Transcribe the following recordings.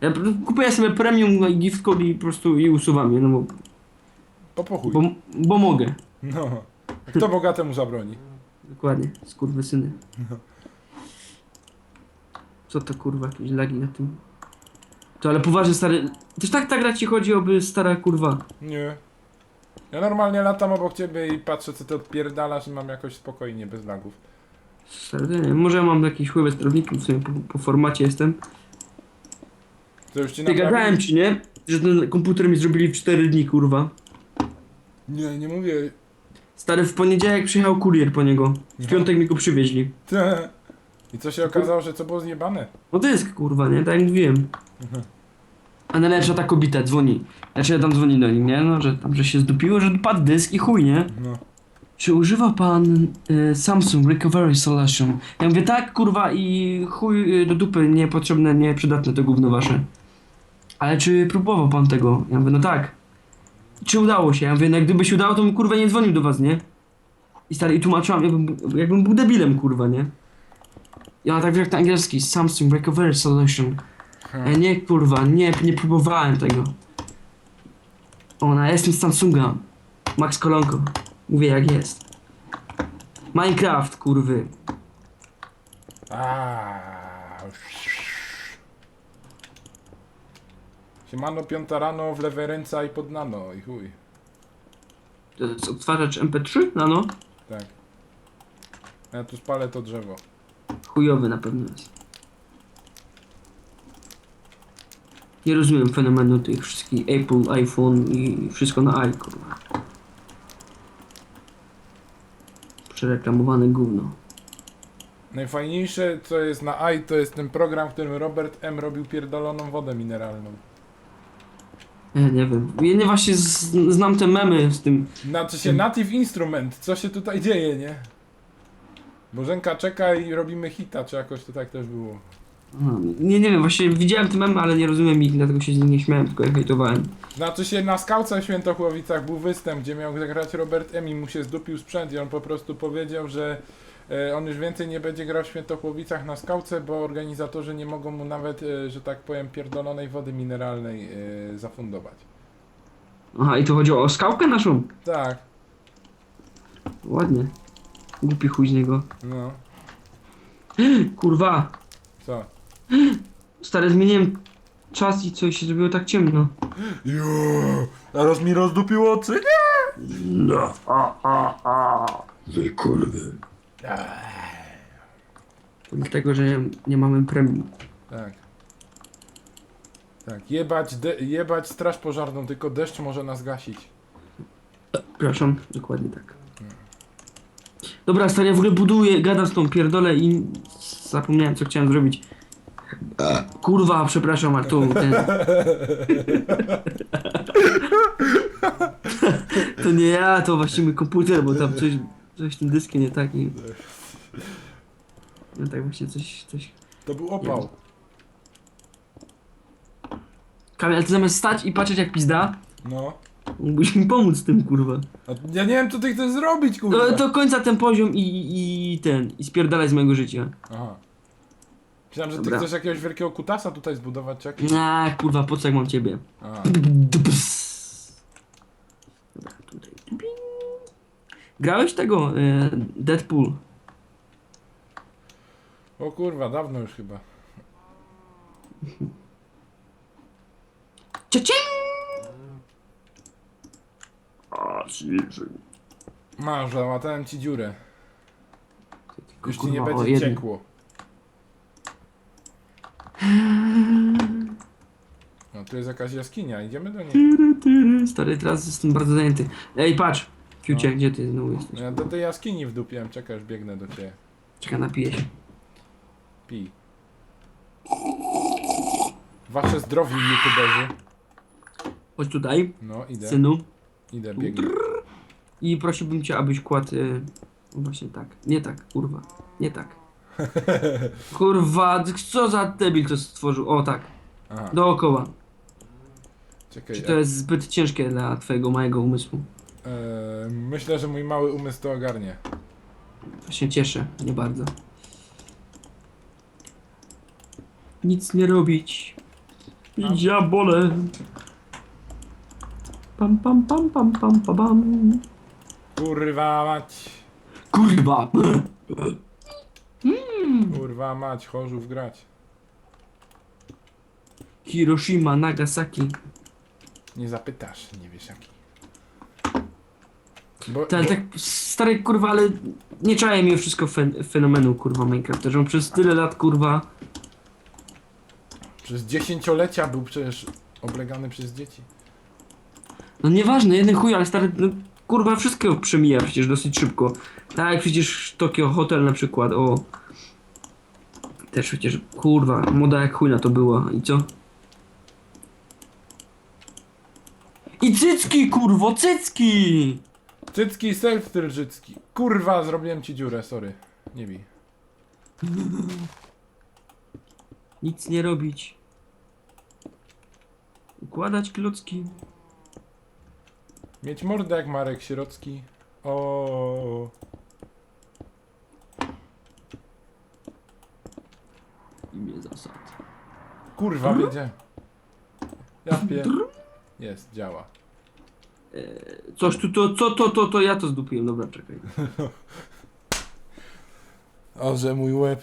Ja kupuję sobie premium i gift code i po prostu i usuwam je, no bo, Po pochuj. bo, bo mogę. No. Kto bogatemu zabroni? Dokładnie, skurwysyny. Co to kurwa, jakieś lagi na tym. To ale poważnie stary. Też tak ta gra ci chodzi oby stara kurwa. Nie. Ja normalnie latam obok ciebie i patrzę co ty odpierdalasz i mam jakoś spokojnie, bez lagów. Stary, nie wiem, może ja mam jakieś chłybe sterowniki, w sumie po, po formacie jestem. To już ci Ty gadałem ci, nie? Że ten komputer mi zrobili w 4 dni, kurwa. Nie, nie mówię. Stary, w poniedziałek przyjechał kurier po niego. W No. piątek mi go przywieźli. I co się okazało, że co było zjebane? No dysk, kurwa, nie? Tak jak mówiłem. Mhm. A najlepsza ta kobieta dzwoni. Znaczy ja tam dzwoni do nich, nie? No, że tam, że się zdupiło, że padł dysk i chuj, nie? No. Czy używa pan y, Samsung Recovery Solution? Ja mówię tak, kurwa, i chuj y, do dupy, niepotrzebne, nieprzydatne to gówno wasze. Ale czy próbował pan tego? Ja mówię, no tak. Czy udało się? Ja mówię, no gdyby się udało, to bym kurwa nie dzwonił do was, nie? I stary, i tłumaczyłam, jakbym, jakbym był debilem, kurwa, nie? I ona tak jak na angielski, Samsung Recovery Solution. Ja nie, kurwa, nie, nie próbowałem tego. Ona, ja jestem z Samsunga. Max Kolonko. Mówię jak jest. Minecraft, kurwy. Siemano, piąta rano, w lewej ręce i pod nano i chuj. To jest odtwarzacz MP3? No no. Tak. Ja tu spalę to drzewo. Chujowy na pewno jest. Nie rozumiem fenomenu tych wszystkich Apple, iPhone i wszystko na i, kurwa. Przereklamowane gówno. Najfajniejsze co jest na AI to jest ten program, w którym Robert M. robił pierdoloną wodę mineralną. Ja nie wiem. Ja nie właśnie z, znam te memy z tym. Znaczy się Native Instrument, co się tutaj dzieje, nie? Bożenka czeka i robimy hita, czy jakoś to tak też było. Nie, nie wiem, właśnie widziałem te memy, ale nie rozumiem ich, dlatego się z nich nie śmiałem, tylko je hejtowałem. Znaczy się na skałce w Świętochłowicach był występ, gdzie miał zagrać Robert M. i mu się zdupił sprzęt i on po prostu powiedział, że e, on już więcej nie będzie grał w Świętochłowicach na skałce, bo organizatorzy nie mogą mu nawet, e, że tak powiem, pierdolonej wody mineralnej e, zafundować. Aha, i to chodziło o skałkę naszą? Tak, Ładnie. Głupi chuj z niego. no, Kurwa, co? stary, zmieniłem czas i coś się zrobiło tak ciemno. Jo, zaraz mi rozdupiło oczy? No, a, a, a. Wy kurwy. Dlatego, że nie mamy premium. Tak. Tak, jebać, de- jebać straż pożarną, tylko deszcz może nas gasić. Przepraszam, dokładnie tak. Dobra, stary, ja w ogóle buduję, gadam z tą pierdolę i zapomniałem, co chciałem zrobić. Kurwa, przepraszam, to ten... To nie ja, to właśnie mój komputer, bo tam coś, coś tym dyskiem nie tak i... No tak właśnie coś, coś... To był opał. Kamil, ale ty zamiast stać i patrzeć jak pizda, No. mógłbyś mi pomóc z tym, kurwa. A Ja nie wiem, co ty chcesz zrobić, kurwa. Do, do końca ten poziom i, i ten, i spierdalaj z mojego życia. Aha. Myślałem, że ty Dobra. chcesz jakiegoś wielkiego kutasa tutaj zbudować, czy jakiś... A, kurwa, po co jak mam ciebie? Aha tutaj. Ping. Grałeś tego, e, Deadpool. O kurwa, dawno już chyba. Cieciem! Masz, załatałem ci dziurę. Już ci nie będzie ciekło. No, tu jest jakaś jaskinia, idziemy do niej. Stary, teraz jestem bardzo zajęty. Ej, patrz! Fiucie, No. gdzie ty znowu jesteś? Ja do tej jaskini wdupiłem, czekaj, już biegnę do ciebie. Czekaj, napiję się. Pij. Wasze zdrowi, youtuberzy. Chodź tutaj, No, idę, synu. idę, biegnę. I prosiłbym cię, abyś kładł... E, właśnie tak. Nie tak, kurwa. Nie tak. Kurwa, co za debil to stworzył? O, tak. Aha, Dookoła. czekaj. Czy to jest zbyt ciężkie dla twojego małego umysłu? e, myślę, że mój mały umysł to ogarnie. To się cieszę, nie bardzo. Nic nie robić. Diabole. Pam pam pam pam pam pam pam. Kurwa mać. Kurwa. Kurwa mać, chorzów grać. Hiroshima, Nagasaki. Nie zapytasz, nie wiesz jaki. Bo, Tak, bo tak, stary kurwa, ale nie czaję mi wszystko fen fenomenu kurwa Minecrafta, że on przez tyle lat kurwa. przez dziesięciolecia był przecież oblegany przez dzieci. No nieważne, jeden chuj, ale stary, no, kurwa wszystko przemija przecież dosyć szybko. Tak jak przecież Tokio Hotel na przykład, o. Też przecież, kurwa, moda jak chuj na to była. I co? I cycki, kurwo, cycki! Cycki self życki. Kurwa, zrobiłem ci dziurę, sorry. Nie bij. Nic nie robić. Układać klocki. Mieć mordę jak Marek Sierocki. O. Imię zasad. Kurwa, wiedziałem. Ja pie... Jest, działa. Coś tu, to, co, to, to, to ja to zdupiłem, dobra, czekaj. O, że mój łeb.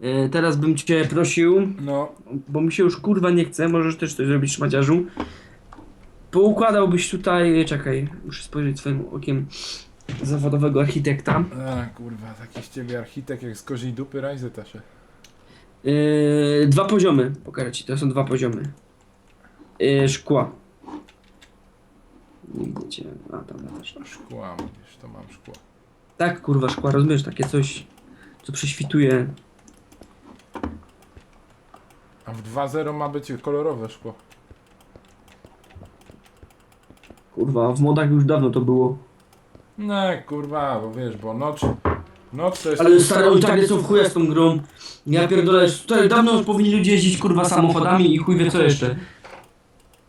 E, teraz bym cię prosił, No, bo mi się już kurwa nie chce, możesz też coś zrobić szmaciarzu. Poukładałbyś tutaj, czekaj, muszę spojrzeć swoim okiem zawodowego architekta. a, kurwa, taki z ciebie architekt jak z koziej dupy Rajzy też. E, dwa poziomy, pokażę ci, to są dwa poziomy. Szkła. Nie wiecie, a tam też. Szkła, mówisz, to mam szkło. Tak, kurwa, szkła, rozumiesz, takie coś, co prześwituje. A w 2.0 ma być kolorowe szkło. Kurwa, w modach już dawno to było. No, kurwa, bo wiesz, bo noc... Noc to jest... Ale stary, oni tak są w chuja z tą grą. Ja pierdolę, tutaj dawno już powinni ludzie jeździć kurwa samochodami i chuj wie co jeszcze.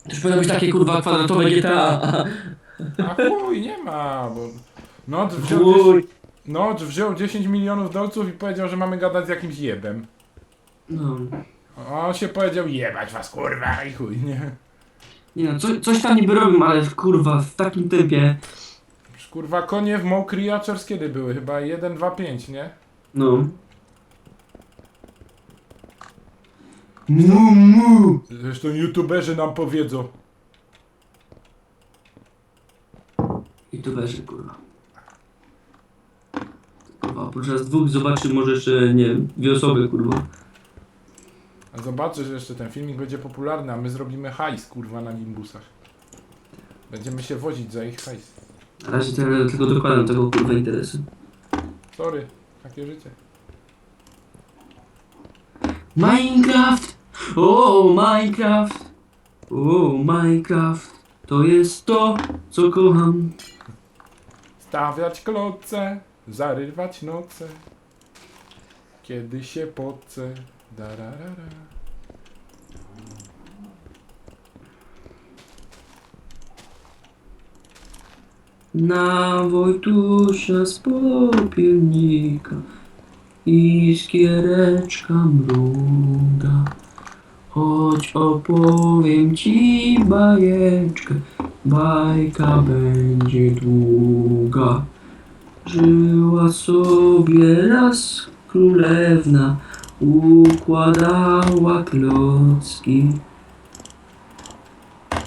Już powinno być takie kurwa kwadratowe GTA. A chuj, nie ma, bo... Noc wziął, Chuj. 10, Noc wziął 10 milionów dolców i powiedział, że mamy gadać z jakimś jebem. No. A On się powiedział, jebać was, kurwa, i chuj, nie? Nie no, co, coś tam niby robią, ale kurwa, w takim tempie. Kurwa, konie w Mo Creatures kiedy były? Chyba 1, 2, 5, nie? No. Mu, mu. Zresztą youtuberzy nam powiedzą. Weź kurwa. Kurwa, oprócz nas dwóch zobaczy może jeszcze, nie wiem, dwie osoby kurwa. A zobaczę, że jeszcze ten filmik będzie popularny, a my zrobimy hajs, kurwa, na gimbusach. Będziemy się wozić za ich hajs. Na razie to ja tylko dokładam tego kurwa interesu. Sorry, takie życie. Minecraft! O, Minecraft! O, Minecraft! To jest to, co kocham. Stawiać kloce, zarywać noce. Kiedy się poce. Dararara. Na Wojtusia z popielnika iskiereczka mruga. Choć opowiem ci bajeczkę, bajka będzie długa. Żyła sobie raz królewna, układała klocki.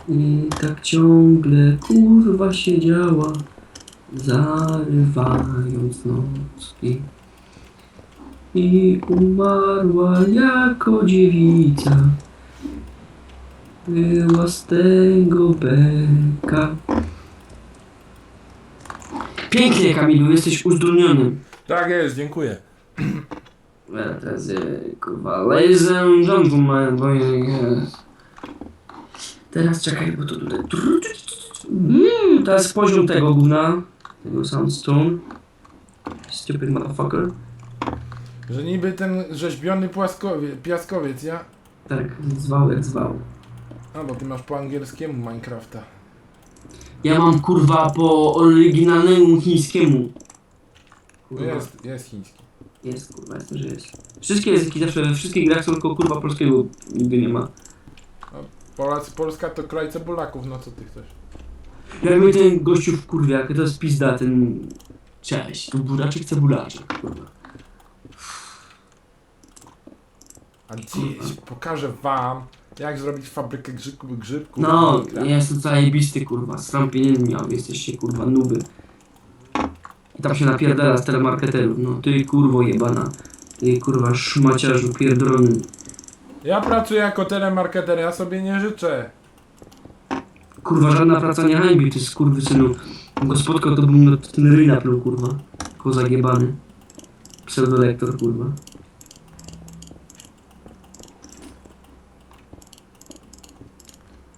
I tak ciągle kurwa siedziała, zarywając nocki. I umarła jako dziewica, była z tego beka. Pięknie Kamilu, jesteś uzdolniony. Tak jest, dziękuję. Ale teraz e, kurwa, ladies and gentlemen, bo. Teraz czekaj, bo to tutaj... Mm, jest poziom tego gówna, tego soundstone. Stupid motherfucker. Że niby ten rzeźbiony płaskowie, piaskowiec, ja? Tak, zwał jak zwał. A, bo ty masz po angielskiemu Minecrafta. Ja mam kurwa po oryginalnemu chińskiemu. No jest, jest chiński. Jest, kurwa, jest, że jest. Wszystkie języki zawsze, we wszystkich grach są tylko kurwa polskiego nigdy nie ma. Polacy, Polska to kraj cebulaków, no co ty chcesz? Jak mnie ten gościu w kurwie, jak to jest pizda, ten... Cześć, tu buraczek cebulaczek, kurwa. A dziś pokażę wam, jak zrobić fabrykę grzybków. grzybków No, ja jestem zajebisty, kurwa, sram pieniędzy miał, jesteście, kurwa, nuby. I tam się napierdala z telemarketerów, no ty kurwo jebana. Ty kurwa szmaciarzu pierdolony. Ja pracuję jako telemarketer, ja sobie nie życzę. Kurwa, żadna praca nie hańbi, ty skurwysynu. Go spotkał, to był no, ten ryj napluł, kurwa. Kozak jebany. Pseudolektor, kurwa.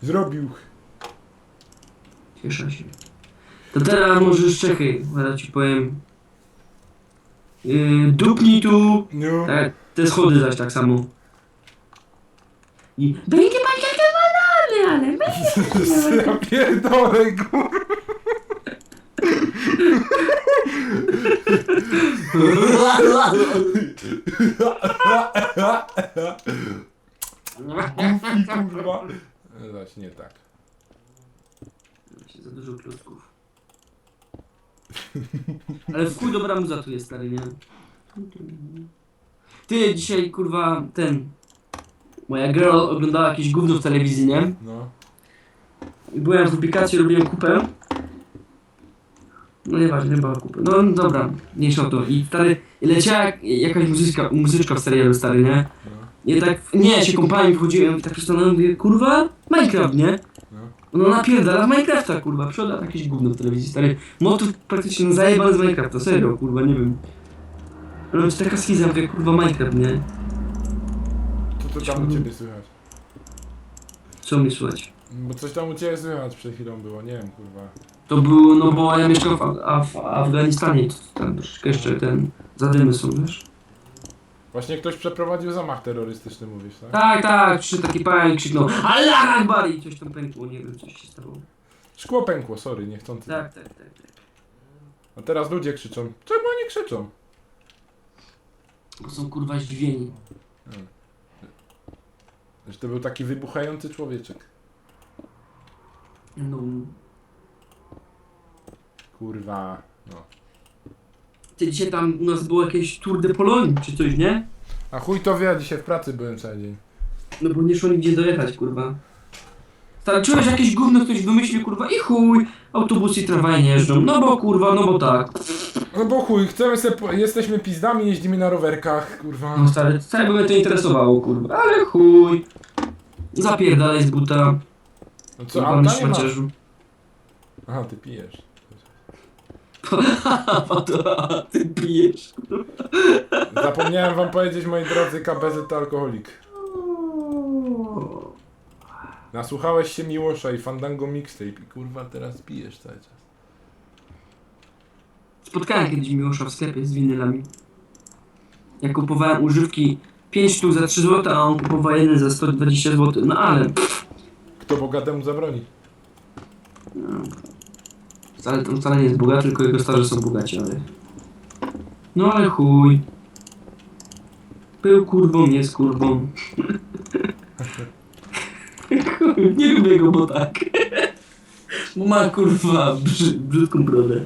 Zrobił. Cieszę się. To teraz możesz czekaj, ja ci powiem. Yy, dupnij tu. No. Tak, te schody zaś tak samo. I będzie pan zadowolony, ale Ja pierdolę. Głupi, kurwa. Zaś nie tak. Się za dużo klocków. Ale w chuj dobra muza tu jest, stary, nie? Ty, dzisiaj, kurwa, ten... Moja girl oglądała jakieś gówno w telewizji, nie? No. I byłem w publikacji, robiłem kupę. No nieważne, chyba kupę. No dobra, mniejsza o to. I stary, leciała jak, jakaś muzyczka, muzyczka w serialu, stary, nie? No. Tak, nie, się kąpałem, wchodziłem i tak przestanąłem, mówię, kurwa, Minecraft, nie? No. No napierdala w Minecrafta, kurwa, przoda jakieś gówno w telewizji, stary. Motyw praktycznie zajebany z Minecrafta, serio, kurwa, nie wiem. No jest taka schiza, mówię, kurwa, Minecraft, nie? Co to tam u ciebie słychać? Co mi słuchać? Bo coś tam u ciebie słychać przed chwilą było, nie wiem, kurwa. To było, no bo ja mieszkam w, a, w Afganistanie, to tam troszeczkę jeszcze ten, zadymy są, wiesz? Właśnie ktoś przeprowadził zamach terrorystyczny, mówisz, tak? Tak, tak, przy taki pan krzyknął Allah Akbar i coś tam pękło, nie wiem, coś się stało. Szkło pękło, sorry, niechcący. Tak, tak, tak, tak. A teraz ludzie krzyczą. Czemu oni krzyczą? Bo są kurwa zdziwieni. Że to był taki wybuchający człowieczek. No. Kurwa, no. Ty dzisiaj tam u nas było jakieś Tour de Pologne czy coś, nie? A chuj to wie, ja dzisiaj w pracy byłem cały dzień. No bo nie szło nigdzie dojechać, kurwa. Stary, czułeś jakieś gówno, ktoś wymyślił, kurwa, i chuj, autobusy i tramwaje nie jeżdżą. No bo kurwa, no bo tak. No bo chuj, chcemy se, po... jesteśmy pizdami, jeździmy na rowerkach, kurwa. No stary, wcale by mnie to interesowało, kurwa, ale chuj. Zapierdalaj z buta. No co, Kurwa, auta nie ma? szmaciarzu. Aha, ty pijesz. Ty pijesz. Zapomniałem wam powiedzieć, moi drodzy, KBZ to alkoholik. Nasłuchałeś się Miłosza i Fandango Mixtape i kurwa teraz pijesz cały czas. Spotkałem kiedyś Miłosza w sklepie z winylami. Ja kupowałem używki 5 sztuk za 3 zł, a on kupował jeden za 120 zł. No ale Kto bogatemu zabroni? no, to wcale nie jest bogaty, tylko jego starzy są bogaci, ale... No ale chuj. Był kurwą, jest kurwą. chuj, nie lubię go, bo tak. Bo ma kurwa brzy, brzydką brodę.